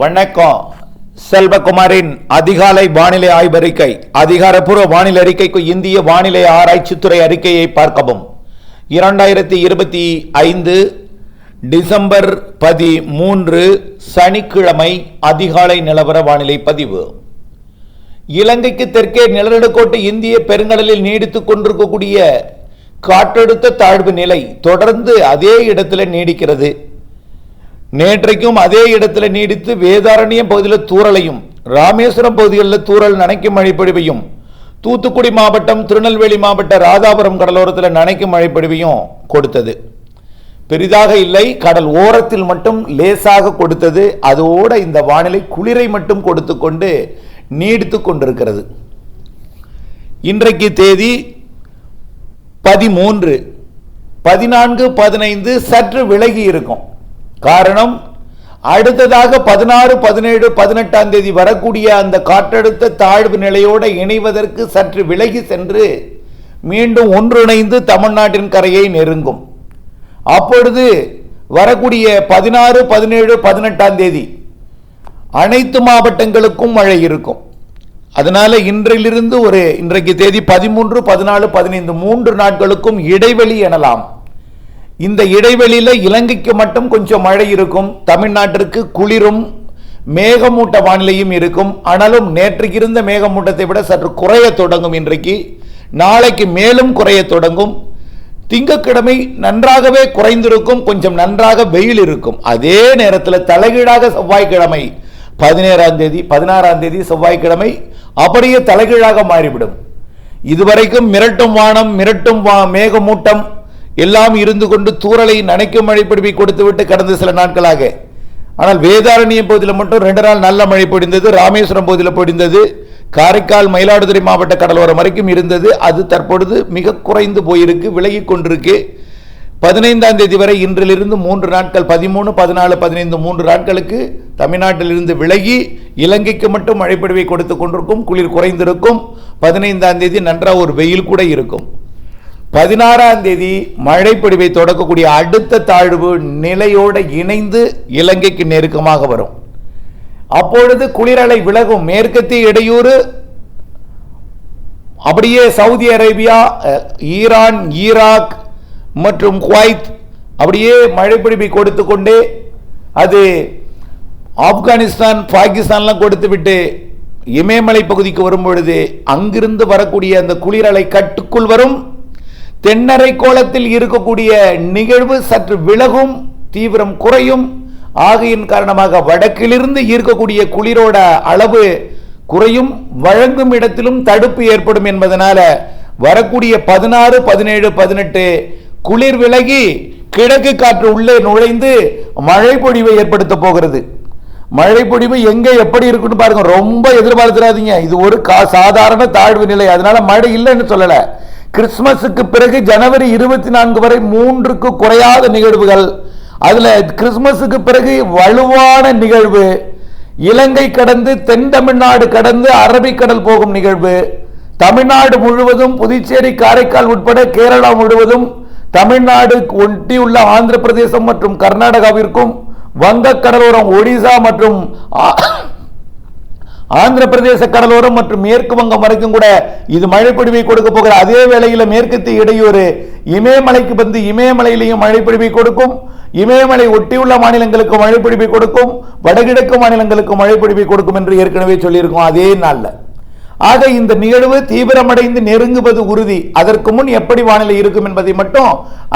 வணக்கம். செல்வகுமாரின் அதிகாலை வானிலை ஆய்வறிக்கை அதிகாரப்பூர்வ வானிலை அறிக்கைக்கு இந்திய வானிலை ஆராய்ச்சித்துறை அறிக்கையை பார்க்கவும். இரண்டாயிரத்தி இருபத்தி ஐந்து டிசம்பர் பதிமூன்று சனிக்கிழமை அதிகாலை நிலவர வானிலை பதிவு. இலங்கைக்கு தெற்கே நிலநடுக்கோட்டு இந்திய பெருங்கடலில் நீடித்துக் கொண்டிருக்கக்கூடிய காற்றழுத்த தாழ்வு நிலை தொடர்ந்து அதே இடத்துல நீடிக்கிறது. நேற்றைக்கும் அதே இடத்துல நீடித்து வேதாரண்யம் பகுதியில் தூறலையும் ராமேஸ்வரம் பகுதிகளில் தூறல் நனைக்கும் மழைப்பொழிவையும் தூத்துக்குடி மாவட்டம் திருநெல்வேலி மாவட்ட ராதாபுரம் கடலோரத்தில் நனைக்கும் மழைப்பொழிவையும் கொடுத்தது. பெரிதாக இல்லை கடல் ஓரத்தில் மட்டும் லேசாக கொடுத்தது. அதோட இந்த வானிலை குளிரை மட்டும் கொடுத்து கொண்டு நீடித்து கொண்டிருக்கிறது. இன்றைக்கு தேதி பதிமூன்று பதினான்கு பதினைந்து சற்று விலகி இருக்கும். காரணம் அடுத்ததாக பதினாறு பதினேழு பதினெட்டாம் தேதி வரக்கூடிய அந்த காற்றழுத்த தாழ்வு நிலையோடு இணைவதற்கு சற்று விலகி சென்று மீண்டும் ஒன்றிணைந்து தமிழ்நாட்டின் கரையை நெருங்கும். அப்பொழுது வரக்கூடிய பதினாறு பதினேழு பதினெட்டாம் தேதி அனைத்து மாவட்டங்களுக்கும் மழை இருக்கும். அதனால் இன்றிலிருந்து ஒரு இன்றைக்கு தேதி பதிமூன்று பதினாலு பதினைந்து மூன்று நாட்களுக்கும் இடைவெளி எனலாம். இந்த இடைவெளியில் இலங்கைக்கு மட்டும் கொஞ்சம் மழை இருக்கும் தமிழ்நாட்டிற்கு குளிரும் மேகமூட்ட வானிலையும் இருக்கும். ஆனாலும் நேற்றுக்கு இருந்த மேகமூட்டத்தை விட சற்று குறைய தொடங்கும் இன்றைக்கு. நாளைக்கு மேலும் குறைய தொடங்கும். திங்கக்கிழமை நன்றாகவே குறைந்திருக்கும் கொஞ்சம் நன்றாக வெயில் இருக்கும். அதே நேரத்தில் தலைகீழாக செவ்வாய்க்கிழமை பதினேழாம் தேதி பதினாறாம் தேதி செவ்வாய்க்கிழமை அப்படியே தலைகீழாக மாறிவிடும். இதுவரைக்கும் மிரட்டும் வானம் மிரட்டும் வா- மேகமூட்டம் எல்லாம் இருந்து கொண்டு தூறலை நனைக்கும் மழை பிடிப்பை கொடுத்துவிட்டு கடந்த சில நாட்களாக. ஆனால் வேதாரண்யம் பகுதியில் மட்டும் ரெண்டு நாள் நல்ல மழை பொழிந்தது ராமேஸ்வரம் பகுதியில் பொழிந்தது காரைக்கால் மயிலாடுதுறை மாவட்ட கடலோரம் வரைக்கும் இருந்தது. அது தற்பொழுது மிக குறைந்து போயிருக்கு விலகி கொண்டிருக்கு. பதினைந்தாம் தேதி வரை இன்றிலிருந்து மூன்று நாட்கள் பதிமூணு பதினாலு பதினைந்து மூன்று நாட்களுக்கு தமிழ்நாட்டிலிருந்து விலகி இலங்கைக்கு மட்டும் மழைப்பொழிவை கொடுத்து கொண்டிருக்கும் குளிர் குறைந்திருக்கும். பதினைந்தாம் தேதி நன்றாக ஒரு வெயில் கூட இருக்கும். பதினாறாம் தேதி மழைப்பொழிவை தொடக்கக்கூடிய அடுத்த தாழ்வு நிலையோடு இணைந்து இலங்கைக்கு நெருக்கமாக வரும். அப்பொழுது குளிரலை விலகும் மேற்கத்திய இடையூறு அப்படியே சவுதி அரேபியா ஈரான் ஈராக் மற்றும் குவைத் அப்படியே மழைப்பிடிப்பை கொடுத்து கொண்டே அது ஆப்கானிஸ்தான் பாகிஸ்தான்லாம் கொடுத்து விட்டு இமயமலை பகுதிக்கு வரும் பொழுது அங்கிருந்து வரக்கூடிய அந்த குளிரலை கட்டுக்குள் வரும். தென்னரை கோலத்தில் இருக்கக்கூடிய நிகழ்வு சற்று விலகும் தீவிரம் குறையும். ஆகையின் காரணமாக வடக்கிலிருந்து ஈர்க்கக்கூடிய குளிரோட அளவு குறையும். வழங்கும் இடத்திலும் தடுப்பு ஏற்படும் என்பதனால வரக்கூடிய பதினாறு பதினேழு பதினெட்டு குளிர் விலகி கிழக்கு காற்று உள்ளே நுழைந்து மழை பொழிவை ஏற்படுத்த போகிறது. மழை பொழிவு எங்க எப்படி இருக்குன்னு பாருங்க. ரொம்ப எதிர்பார்த்துறாதீங்க இது ஒரு கா- சாதாரண தாழ்வு நிலை. அதனால மழை இல்லைன்னு சொல்லலை. கிறிஸ்மஸுக்கு பிறகு ஜனவரி இருபத்தி நான்கு வரை மூன்றுக்கு குறையாத நிகழ்வுகள். அதில் கிறிஸ்மஸுக்கு பிறகு வலுவான நிகழ்வு. இலங்கை கடந்து தென் தமிழ்நாடு கடந்து அரபிக்கடல் போகும் நிகழ்வு. தமிழ்நாடு முழுவதும் புதுச்சேரி காரைக்கால் உட்பட கேரளா முழுவதும் தமிழ்நாடு ஒட்டியுள்ள ஆந்திர பிரதேசம் மற்றும் கர்நாடகாவிற்கும் வங்கக் கடலோரம் ஒடிசா மற்றும் ஆந்திர பிரதேச கடலோரம் மற்றும் மேற்கு வங்கம் வரைக்கும் கூட இது மழைப்பொழிவை கொடுக்க போகிற அதே வேளையில் மேற்கத்திய இடையூறு இமயமலைக்கு வந்து இமயமலையிலையும் மழைப்பொழிவை கொடுக்கும். இமயமலை ஒட்டியுள்ள மாநிலங்களுக்கு மழைப்பொழிவை கொடுக்கும். வடகிழக்கு மாநிலங்களுக்கு மழைப்பொழிவை கொடுக்கும் என்று ஏற்கனவே சொல்லியிருக்கோம் அதே நாளில். ஆக இந்த நிகழ்வு தீவிரமடைந்து நெருங்குவது உறுதி. அதற்கு முன் எப்படி வானிலை இருக்கும் என்பதை மட்டும்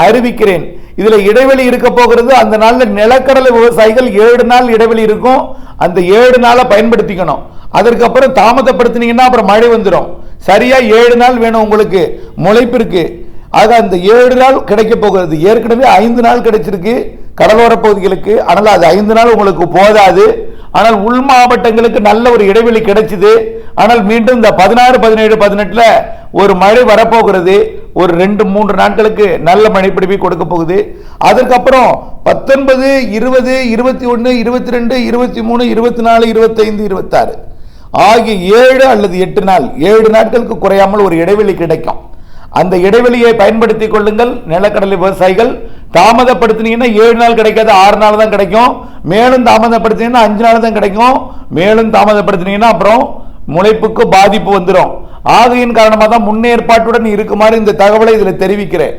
அறிவிக்கிறேன். இதுல இடைவெளி இருக்க போகிறது. அந்த நாளில் நிலக்கடலை விவசாயிகள் ஏழு நாள் இடைவெளி இருக்கும். அந்த ஏழு நாளை பயன்படுத்திக்கணும். அதற்கப்புறம் தாமதப்படுத்தினீங்கன்னா அப்புறம் மழை வந்துடும் சரியா ஏழு நாள் வேணும் உங்களுக்கு. முளைப்பிற்கு அது அந்த ஏழு நாள் கிடைக்க போகிறது. ஏற்கனவே ஐந்து நாள் கிடைச்சிருக்கு. கடலோர பகுதிகளுக்கு. ஆனால் அது ஐந்து நாள் உங்களுக்கு போதாது. ஆனால் உள் மாவட்டங்களுக்கு நல்ல ஒரு இடைவெளி கிடைச்சிது. ஆனால் மீண்டும் இந்த பதினாறு பதினேழு பதினெட்டுல ஒரு மழை வரப்போகிறது. ஒரு ரெண்டு மூன்று நாட்களுக்கு நல்ல மழை பிடிப்பை கொடுக்க போகுது. அதுக்கப்புறம் பத்தொன்பது இருபது இருபத்தி ஒன்று இருபத்தி ரெண்டு இருபத்தி மூணு இருபத்தி நாலு இருபத்தைந்து இருபத்தாறு. ஆகிய ஏழு அல்லது எட்டு நாள் ஏழு நாட்களுக்கு குறையாமல் ஒரு இடைவெளி கிடைக்கும். அந்த இடைவெளியை பயன்படுத்திக் கொள்ளுங்கள். நிலக்கடலை விவசாயிகள் தாமதப்படுத்தினீங்கன்னா ஏழு நாள் கிடைக்காது ஆறு நாள் தான் கிடைக்கும். மேலும் தாமதப்படுத்தினீங்கன்னா அஞ்சு நாள் தான் கிடைக்கும். மேலும் தாமதப்படுத்தினீங்கன்னா அப்புறம் முளைப்புக்கு பாதிப்பு வந்துடும் ஆகையின் காரணமாக தான் முன்னேற்பாட்டுடன் இருக்குமாறு இந்த தகவலை இதில் தெரிவிக்கிறேன்.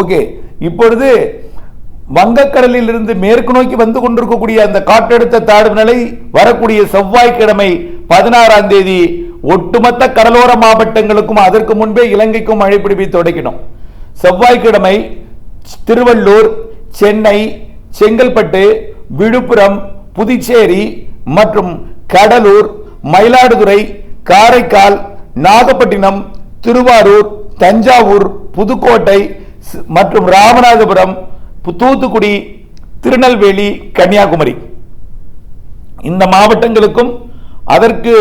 ஓகே. இப்பொழுது வங்கக்கடலில் இருந்து மேற்கு நோக்கி வந்து கொண்டிருக்கக்கூடிய அந்த காற்றழுத்த தாழ்வு நிலை வரக்கூடிய செவ்வாய்க்கிழமை பதினாறாம் தேதி ஒட்டுமொத்த கடலோர மாவட்டங்களுக்கும் அதற்கு முன்பே இலங்கைக்கும் மழை பிடிப்பை தொடக்கணும் செவ்வாய்க்கிழமை திருவள்ளூர் சென்னை செங்கல்பட்டு விழுப்புரம் புதுச்சேரி மற்றும் கடலூர் மயிலாடுதுறை காரைக்கால் நாகப்பட்டினம் திருவாரூர் தஞ்சாவூர் புதுக்கோட்டை மற்றும் ராமநாதபுரம் தூத்துக்குடி திருநெல்வேலி கன்னியாகுமரி. இந்த மாவட்டங்களுக்கும் அதற்கு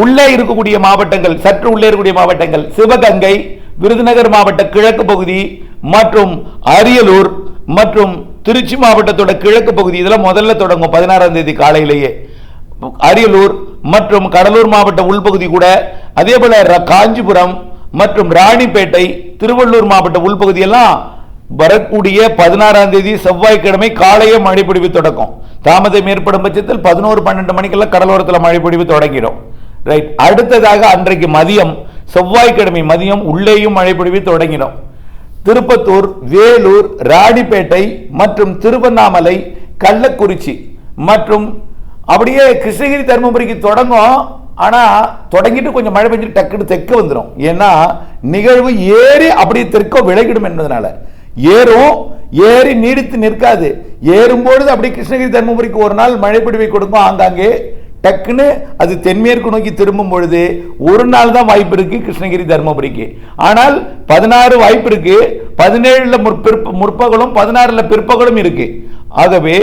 உள்ளே இருக்கக்கூடிய மாவட்டங்கள் சற்று உள்ளே இருக்கக்கூடிய மாவட்டங்கள் சிவகங்கை விருதுநகர் மாவட்ட கிழக்கு பகுதி மற்றும் அரியலூர் மற்றும் திருச்சி மாவட்டத்தோட கிழக்கு பகுதி. இதெல்லாம் முதல்ல தொடங்கும் பதினாறாம் தேதி காலையிலேயே. அரியலூர் மற்றும் கடலூர் மாவட்ட உள்பகுதி கூட. அதே போல ர- காஞ்சிபுரம் மற்றும் ராணிப்பேட்டை திருவள்ளூர் மாவட்ட உள்பகுதியெல்லாம் வரக்கூடிய பதினாறாம் தேதி செவ்வாய்க்கிழமை காலையே மழை பொழிவு தொடக்கம். தாமதம் ஏற்படும் பட்சத்தில் பதினோரு பன்னெண்டு மணிக்கெல்லாம் கடலோரத்தில் மழை தொடங்கிடும். ரைட் அடுத்ததாக அன்றைக்கு மதியம் செவ்வாய்க்கிழமை மதியம் உள்ளேயும் மழை தொடங்கிடும். திருப்பத்தூர் வேலூர் ராணிப்பேட்டை மற்றும் திருவண்ணாமலை கள்ளக்குறிச்சி மற்றும் அப்படியே கிருஷ்ணகிரி தருமபுரிக்கு தொடங்கும். ஆனால் தொடங்கிட்டு கொஞ்சம் மழை பெஞ்சிட்டு டக்குன்னு தெற்க வந்துடும் ஏன்னா நிகழ்வு ஏறி அப்படியே தெற்க விலகிடும் என்பதனால. ஏறும் ஏறி நீடித்து நிற்காது. ஏறும்பொழுது அப்படி கிருஷ்ணகிரி தருமபுரிக்கு ஒரு நாள் மழைப்பிடிவை கொடுக்கும். ஆங்காங்கே டக்குன்னு அது தென்மேற்கு நோக்கி திரும்பும் பொழுது ஒரு நாள் தான் வாய்ப்பு இருக்கு கிருஷ்ணகிரி தருமபுரிக்கு. ஆனால் பதினாறு வாய்ப்பு இருக்கு. பதினேழுல முற்பிற்ப முற்பகலும் பதினாறுல பிற்பகலும் இருக்கு. ஆகவே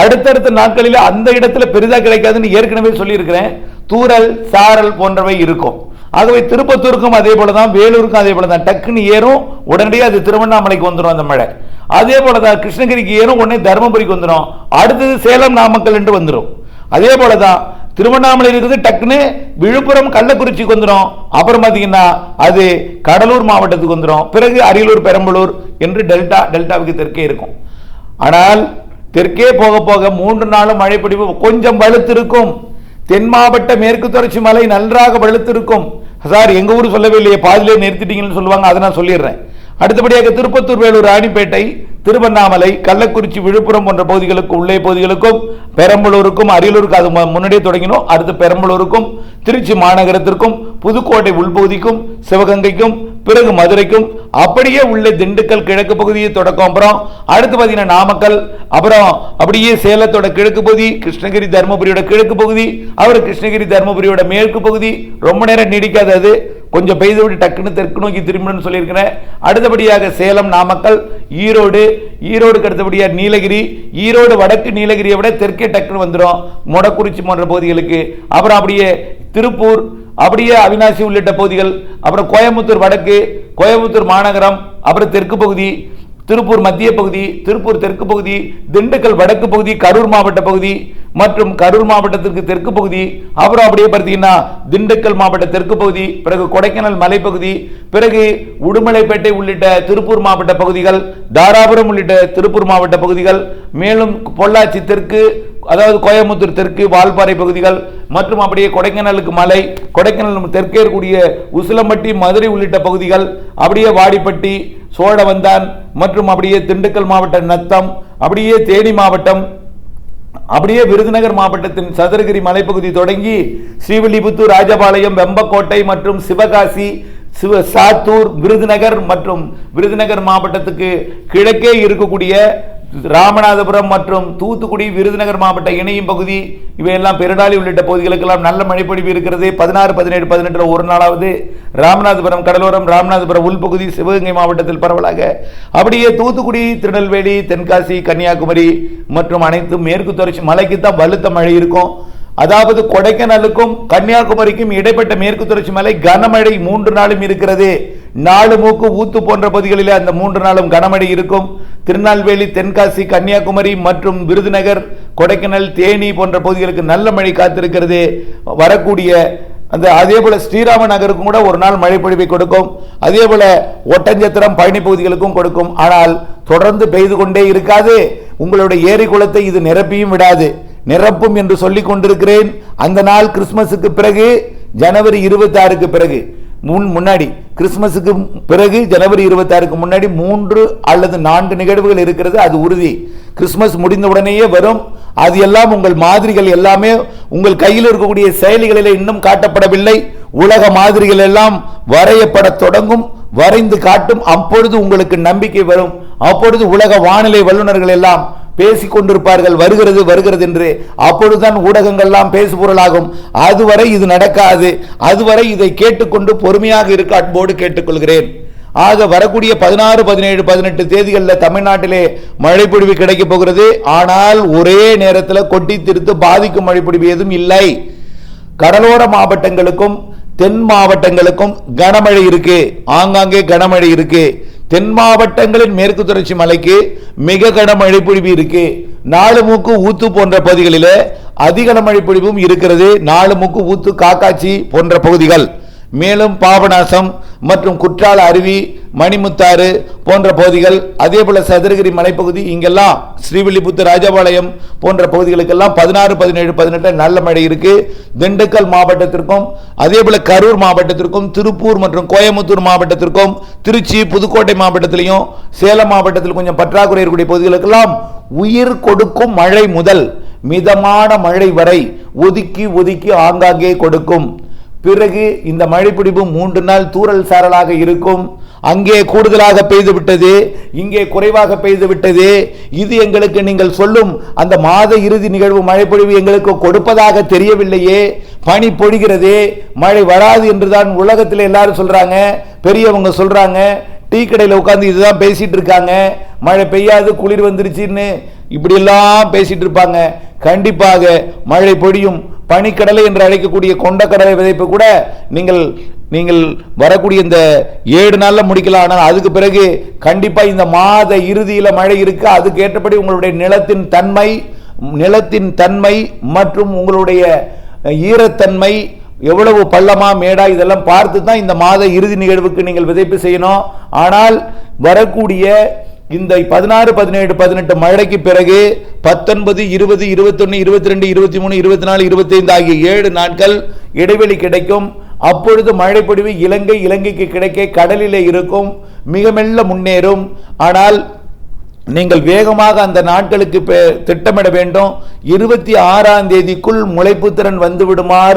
அடுத்தடுத்த நாட்களில் அந்த இடத்துல பெரிதாக கிடைக்காதுன்னு ஏற்கனவே சொல்லியிருக்கிறேன். தூரல் சாரல் போன்றவை இருக்கும். ஆகவே திருப்பத்தூருக்கும் அதே போல தான் வேலூருக்கும் அதே போல தான் டக்குன்னு ஏறும் உடனடியாக அது திருவண்ணாமலைக்கு வந்துடும் அந்த மழை. அதே போல தான் கிருஷ்ணகிரிக்கு ஏறும் உடனே தருமபுரிக்கு வந்துடும் அடுத்தது சேலம் நாமக்கல் என்று வந்துடும் அதே போல தான் திருவண்ணாமலை இருக்குது டக்குன்னு விழுப்புரம் கள்ளக்குறிச்சிக்கு வந்துடும் அப்புறம் பார்த்தீங்கன்னா அது கடலூர் மாவட்டத்துக்கு வந்துடும் பிறகு அரியலூர் பெரம்பலூர் என்று டெல்டா டெல்டாவுக்கு தெற்கே இருக்கும். ஆனால் தெற்கே போக போக மூன்று நாளும் மழை பொழிவு கொஞ்சம் வலுத்திருக்கும். தென் மாவட்ட மேற்கு தொடர்ச்சி மலை நன்றாக வலுத்திருக்கும். சார் எங்கள் ஊர் சொல்லவே இல்லையே பாதிலே நிறுத்திட்டீங்கன்னு சொல்லுவாங்க அதை நான் சொல்லிடுறேன். அடுத்தபடியாக திருப்பத்தூர் வேலூர் ராணிப்பேட்டை திருவண்ணாமலை கள்ளக்குறிச்சி விழுப்புரம் போன்ற பகுதிகளுக்கு உள்ளே பகுதிகளுக்கும் பெரம்பலூருக்கும் அரியலூருக்கு அது மு- முன்னாடியே தொடங்கினோம் அடுத்து பெரம்பலூருக்கும் திருச்சி மாநகரத்திற்கும் புதுக்கோட்டை உள்பகுதிக்கும் சிவகங்கைக்கும் பிறகு மதுரைக்கும் அப்படியே உள்ள திண்டுக்கல் கிழக்கு பகுதியை தொடக்கம். அப்புறம் அடுத்து பார்த்தீங்கன்னா நாமக்கல் அப்புறம் அப்படியே சேலத்தோட கிழக்கு பகுதி கிருஷ்ணகிரி தருமபுரியோட கிழக்கு பகுதி அப்புறம் கிருஷ்ணகிரி தருமபுரியோட மேற்கு பகுதி. ரொம்ப நேரம் நீடிக்காது அது. கொஞ்சம் பெய்து விட்டு டக்குன்னு தெற்கு நோக்கி திரும்பணும்னு சொல்லியிருக்கிறேன். அடுத்தபடியாக சேலம் நாமக்கல் ஈரோடு ஈரோடுக்கு அடுத்தபடியாக நீலகிரி ஈரோடு வடக்கு நீலகிரியை விட தெற்கே டக்குன்னு வந்துடும் மொடக்குறிச்சி போன்ற பகுதிகளுக்கு. அப்புறம் அப்படியே திருப்பூர் அப்படியே அவினாசி உள்ளிட்ட பகுதிகள் அப்புறம் கோயம்புத்தூர் வடக்கு கோயம்புத்தூர் மாநகரம் அப்புறம் தெற்கு பகுதி திருப்பூர் மத்திய பகுதி திருப்பூர் தெற்கு பகுதி திண்டுக்கல் வடக்கு பகுதி கரூர் மாவட்ட பகுதி மற்றும் கரூர் மாவட்டத்திற்கு தெற்கு பகுதி அப்புறம் அப்படியே பார்த்தீங்கன்னா திண்டுக்கல் மாவட்ட தெற்கு பகுதி பிறகு கொடைக்கானல் மலைப்பகுதி பிறகு உடுமலைப்பேட்டை உள்ளிட்ட திருப்பூர் மாவட்ட பகுதிகள் தாராபுரம் உள்ளிட்ட திருப்பூர் மாவட்ட பகுதிகள் மேலும் பொள்ளாச்சி தெற்கு அதாவது கோயம்புத்தூர் தெற்கு வால்பாறை பகுதிகள் மற்றும் அப்படியே கொடைக்கானலுக்கு மலை கொடைக்கானல் தெற்கே இருக்கக்கூடிய உசிலம்பட்டி மதுரை உள்ளிட்ட பகுதிகள் அப்படியே வாடிப்பட்டி சோழவந்தான் மற்றும் அப்படியே திண்டுக்கல் மாவட்ட நத்தம் அப்படியே தேனி மாவட்டம் அப்படியே விருதுநகர் மாவட்டத்தின் சதுரகிரி மலைப்பகுதி தொடங்கி ஸ்ரீவில்லிபுத்தூர் ராஜபாளையம் வெம்பக்கோட்டை மற்றும் சிவகாசி சிவ சாத்தூர் விருதுநகர் மற்றும் விருதுநகர் மாவட்டத்துக்கு கிழக்கே இருக்கக்கூடிய ராமநாதபுரம் மற்றும் தூத்துக்குடி விருதுநகர் மாவட்ட இணையும் பகுதி இவையெல்லாம் பெருடாளி உள்ளிட்ட பகுதிகளுக்கெல்லாம் நல்ல மழைப்பொழிவு இருக்கிறது. பதினாறு பதினேழு பதினெட்டில் ஒரு நாளாவது ராமநாதபுரம் கடலோரம் ராமநாதபுரம் உள்பகுதி சிவகங்கை மாவட்டத்தில் பரவலாக. அப்படியே தூத்துக்குடி திருநெல்வேலி தென்காசி கன்னியாகுமரி மற்றும் அனைத்து மேற்கு தொடர்ச்சி மலைக்கு தான் வலுத்த மழை இருக்கும். அதாவது கொடைக்கானலுக்கும் கன்னியாகுமரிக்கும் இடைப்பட்ட மேற்கு தொடர்ச்சி மலை கனமழை மூன்று நாளும் இருக்கிறது. நாலு மூக்கு ஊத்து போன்ற பகுதிகளில் அந்த மூன்று நாளும் கனமழை இருக்கும். திருநெல்வேலி தென்காசி கன்னியாகுமரி மற்றும் விருதுநகர் கொடைக்கானல் தேனி போன்ற பகுதிகளுக்கு நல்ல மழை காத்திருக்கிறது. வரக்கூடிய அந்த அதே போல ஸ்ரீராம நகருக்கும் கூட ஒரு நாள் மழை பொழிவை கொடுக்கும். அதே போல ஒட்டஞ்சத்திரம் பழனி பகுதிகளுக்கும் கொடுக்கும். ஆனால் தொடர்ந்து பெய்து கொண்டே இருக்காது. உங்களுடைய ஏரி குளத்தை இது நிரப்பியும் விடாது. நிரப்பும் என்று சொல்லிக் கொண்டிருக்கிறேன். அந்த நாள் கிறிஸ்துமஸுக்கு பிறகு ஜனவரி இருபத்தாறுக்கு பிறகு. முன் முன்னாடி கிறிஸ்மஸுக்கு பிறகு ஜனவரி இருபத்தாறுக்கு முன்னாடி மூன்று அல்லது நான்கு நிகழ்வுகள் இருக்கிறது அது உறுதி. கிறிஸ்மஸ் முடிந்த உடனேயே வரும். அது எல்லாம் உங்கள் மாதிரிகள் எல்லாமே உங்கள் கையில் இருக்கக்கூடிய செயலிகளில் இன்னும் காட்டப்படவில்லை. உலக மாதிரிகள் எல்லாம் வரையப்பட தொடங்கும் வரைந்து காட்டும். அப்பொழுது உங்களுக்கு நம்பிக்கை வரும். அப்பொழுது உலக வானிலை வல்லுநர்கள் எல்லாம் பேசிக் கொண்டிருப்பார்கள் வருகிறது வருகிறது என்று அப்பொழுதுதான் ஊடகங்கள்லாம் பேசுபொருளாகும். அதுவரை இது நடக்காது. அதுவரை இதை கேட்டுக்கொண்டு பொறுமையாக இருக்க அன்போடு கேட்டுக்கொள்கிறேன். ஆக வரக்கூடிய பதினாறு பதினேழு பதினெட்டு தேதிகளில் தமிழ்நாட்டிலே மழைப்பொழிவு கிடைக்கப் போகிறது. ஆனால் ஒரே நேரத்தில் கொட்டி திருத்து பாதிக்கும் மழைப்பொழிவு எதுவும் இல்லை. கடலோர மாவட்டங்களுக்கும் தென் மாவட்டங்களுக்கும் கனமழை இருக்கு. ஆங்காங்கே கனமழை இருக்கு. தென் மாவட்டங்களின் மேற்கு தொடர்ச்சி மலைக்கு மிக கனமழை பொழிவு இருக்கு. நாலு மூக்கு ஊத்து போன்ற பகுதிகளில் அதிக மழை பொழிவும் இருக்கிறது. நாலு மூக்கு ஊத்து காக்காச்சி போன்ற பகுதிகள். மேலும் பாபநாசம் மற்றும் குற்றால அருவி மணிமுத்தாறு போன்ற பகுதிகள் அதே போல சதுரகிரி மலைப்பகுதி இங்கெல்லாம் ஸ்ரீவில்லிபுத்தூர் ராஜபாளையம் போன்ற பகுதிகளுக்கெல்லாம் பதினாறு பதினேழு பதினெட்டு நல்ல மழை இருக்கு. திண்டுக்கல் மாவட்டத்திற்கும் அதே போல கரூர் மாவட்டத்திற்கும் திருப்பூர் மற்றும் கோயம்புத்தூர் மாவட்டத்திற்கும் திருச்சி புதுக்கோட்டை மாவட்டத்திலையும் சேலம் மாவட்டத்தில் கொஞ்சம் பற்றாக்குறை இருக்கக்கூடிய பகுதிகளுக்கெல்லாம் உயிர் கொடுக்கும் மழை முதல் மிதமான மழை வரை ஒதுக்கி ஒதுக்கி ஆங்காங்கே கொடுக்கும். பிறகு இந்த மழைப்பிடிப்பு மூன்று நாள் தூறல் சாரலாக இருக்கும். அங்கே கூடுதலாக பெய்துவிட்டது இங்கே குறைவாக பெய்துவிட்டது இது எங்களுக்கு நீங்கள் சொல்லும் அந்த மாத இறுதி நிகழ்வு மழைப்பொழிவு எங்களுக்கு கொடுப்பதாக தெரியவில்லையே. பனி பொழிகிறதே மழை வராது என்றுதான் உலகத்தில் எல்லாரும் சொல்றாங்க பெரியவங்க சொல்றாங்க. டீ கடையில் உட்காந்து இதுதான் பேசிட்டு இருக்காங்க. மழை பெய்யாது குளிர் வந்துருச்சுன்னு இப்படியெல்லாம் பேசிட்டு இருப்பாங்க. கண்டிப்பாக மழை பொழியும். பனிக்கடலை என்று அழைக்கக்கூடிய கொண்டக்கடலை விதைப்பு கூட நீங்கள் நீங்கள் வரக்கூடிய இந்த ஏழு நாளில் முடிக்கலாம். ஆனால் அதுக்கு பிறகு கண்டிப்பாக இந்த மாத இறுதியில் மழை இருக்கு. அதுக்கு ஏற்றபடி உங்களுடைய நிலத்தின் தன்மை நிலத்தின் தன்மை மற்றும் உங்களுடைய ஈரத்தன்மை எவ்வளவு பள்ளமா மேடா இதெல்லாம் பார்த்து தான் இந்த மாத இறுதி நிகழ்வுக்கு நீங்கள் விதைப்பு செய்யணும். ஆனால் வரக்கூடிய இந்த பதினாறு பதினேழு பதினெட்டு மழைக்கு பிறகு பத்தொன்பது இருபது இருபத்தொன்னு இருபத்தி ரெண்டு இருபத்தி மூணு இருபத்தி நாலு இருபத்தைந்து ஆகிய ஏழு நாட்கள் இடைவெளி கிடைக்கும். அப்பொழுது மழைப்பொழிவு இலங்கை இலங்கைக்கு கிடைக்க கடலிலே இருக்கும். மிக மெல்ல முன்னேறும். ஆனால் நீங்கள் வேகமாக அந்த நாட்களுக்கு பெ- திட்டமிட வேண்டும். இருபத்தி ஆறாம் தேதிக்குள் முளைப்பு திறன்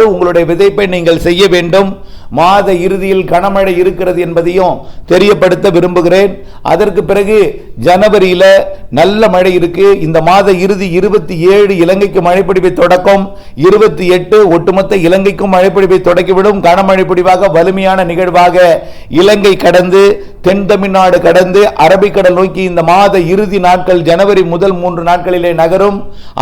உங்களுடைய விதைப்பை நீங்கள் செய்ய வேண்டும். மாத இறுதியில் கனமழை இருக்கிறது என்பதையும் தெரியப்படுத்த விரும்புகிறேன். அதற்கு பிறகு ஜனவரியில் நல்ல மழை இருக்கு. இந்த மாத இறுதி இருபத்தி ஏழு இலங்கைக்கு மழைப்பிடிவை தொடக்கம். இருபத்தி எட்டு ஒட்டுமொத்த இலங்கைக்கும் மழைப்பிடிப்பை தொடக்கிவிடும். கனமழை பிடிவாக வலிமையான நிகழ்வாக இலங்கை கடந்து தென் தமிழ்நாடு கடந்து அரபிக்கடல் நோக்கி இந்த மாத இறுதி நாட்கள் ஜனவரி முதல் மூன்று நாட்களிலே நகரும்.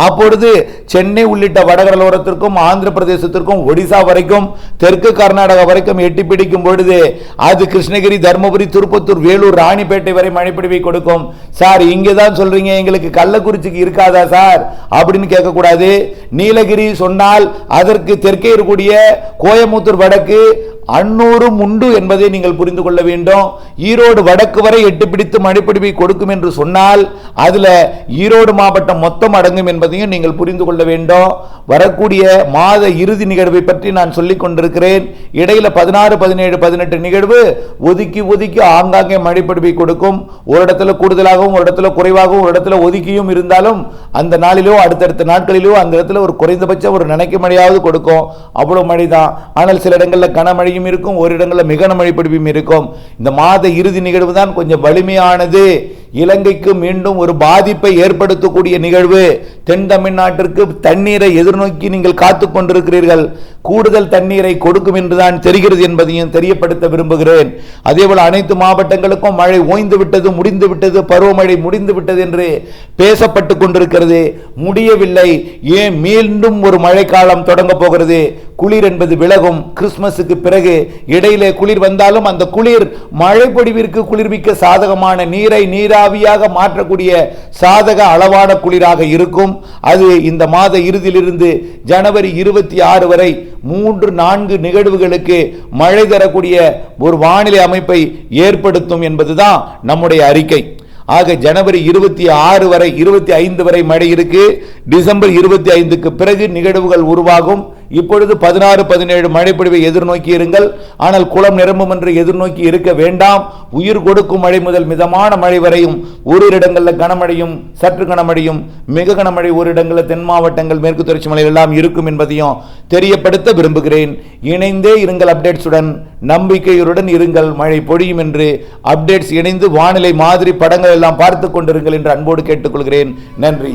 அப்பொழுது சென்னை உள்ளிட்ட வடகடலோரத்திற்கும் ஆந்திர பிரதேசத்திற்கும் ஒடிசா வரைக்கும் தெற்கு கர்நாடகா வரைக்கும் எட்டி பிடிக்கும் பொழுது அது கிருஷ்ணகிரி தர்மபுரி திருப்பத்தூர் வேலூர் ராணிப்பேட்டை வரை மழைப்பிடிவை கொடுக்கும். சார் இங்கே தான் சொல்றீங்க எங்களுக்கு கள்ளக்குறிச்சிக்கு இருக்காதா சார்? அப்படின்னு கேட்கக்கூடாது. நீலகிரி சொன்னால் அதற்கு தெற்கே இருக்கக்கூடிய கோயமுத்தூர் வடக்கு அன்னூரும் உண்டு என்பதை நீங்கள் புரிந்து கொள்ள வேண்டும். ஈரோடு வடக்கு வரை எட்டு பிடித்து மழைப்பிடிவை கொடுக்கும் என்று சொன்னால் அதுல ஈரோடு மாவட்டம் மொத்தம் அடங்கும் என்பதையும் நீங்கள் புரிந்து கொள்ள வேண்டும். வரக்கூடிய மாத இறுதி நிகழ்வை பற்றி நான் சொல்லிக் கொண்டிருக்கிறேன். இடையில பதினாறு பதினேழு பதினெட்டு நிகழ்வு ஒதுக்கி ஒதுக்கி ஆங்காங்கே மழைப்பிடிவை கொடுக்கும். ஒரு இடத்துல கூடுதலாகவும் ஒரு இடத்துல குறைவாகவும் ஒரு இடத்துல ஒதுக்கியும் இருந்தாலும் அந்த நாளிலோ அடுத்தடுத்த நாட்களிலோ அந்த இடத்துல ஒரு குறைந்தபட்ச ஒரு நினைக்க மழையாவது கொடுக்கும். அவ்வளவு மழை தான் ஆனால் சில இடங்களில் கனமழையும் இருக்கும் ஒரு இடங்களில் மிகன மழை இருக்கும். இந்த மாத இறுதி நிகழ்வு தான் கொஞ்சம் வலிமையானது. இலங்கைக்கு மீண்டும் ஒரு பாதிப்பை ஏற்படுத்தக்கூடிய நிகழ்வு. தென் தமிழ்நாட்டிற்கு தண்ணீரை எதிர்நோக்கி நீங்கள் காத்து கொண்டிருக்கிறீர்கள். கூடுதல் தண்ணீரை கொடுக்கும் என்றுதான் தெரிகிறது என்பதையும் தெரியப்படுத்த விரும்புகிறேன். அதேபோல் அனைத்து மாவட்டங்களுக்கும் மழை ஓய்ந்து விட்டது முடிந்து விட்டது பருவமழை முடிந்து விட்டது என்று பேசப்பட்டு கொண்டிருக்கிறது. முடியவில்லை. ஏன் மீண்டும் ஒரு மழைக்காலம் தொடங்க போகிறது? குளிர் என்பது விலகும். கிறிஸ்துமஸுக்கு பிறகு இடையிலே குளிர் வந்தாலும் அந்த குளிர் மழை பொடிவிற்கு குளிர்விக்க சாதகமான நீரை நீரா நீராவியாக மாற்றக்கூடிய சாதக அளவான குளிராக இருக்கும். அது இந்த மாத இறுதியிலிருந்து ஜனவரி இருபத்தி ஆறு வரை மூன்று நான்கு நிகழ்வுகளுக்கு மழை தரக்கூடிய ஒரு வானிலை அமைப்பை ஏற்படுத்தும் என்பதுதான் நம்முடைய அறிக்கை. ஆக ஜனவரி இருபத்தி ஆறு வரை இருபத்தி ஐந்து வரை மழை இருக்கு. டிசம்பர் இருபத்தி ஐந்துக்கு பிறகு நிகழ்வுகள் உருவாகும். இப்பொழுது பதினாறு பதினேழு மழைப்பொழிவை எதிர்நோக்கி இருங்கள். ஆனால் குளம் நிரம்பும் என்று எதிர்நோக்கி இருக்க வேண்டாம். உயிர் கொடுக்கும் மழை முதல் மிதமான மழை வரையும் ஒரு இடங்களில் கனமழையும் சற்று கனமழையும் மிக கனமழை ஒரு இடங்களில் தென் மாவட்டங்கள் மேற்கு தொடர்ச்சி மலையில் எல்லாம் இருக்கும் என்பதையும் தெரியப்படுத்த விரும்புகிறேன். இணைந்தே இருங்கள் அப்டேட்ஸுடன். நம்பிக்கையுடன் இருங்கள். மழை பொழியும் என்று அப்டேட்ஸ் இணைந்து வானிலை மாதிரி படங்கள் எல்லாம் பார்த்து கொண்டிருங்கள் என்று அன்போடு கேட்டுக்கொள்கிறேன். நன்றி.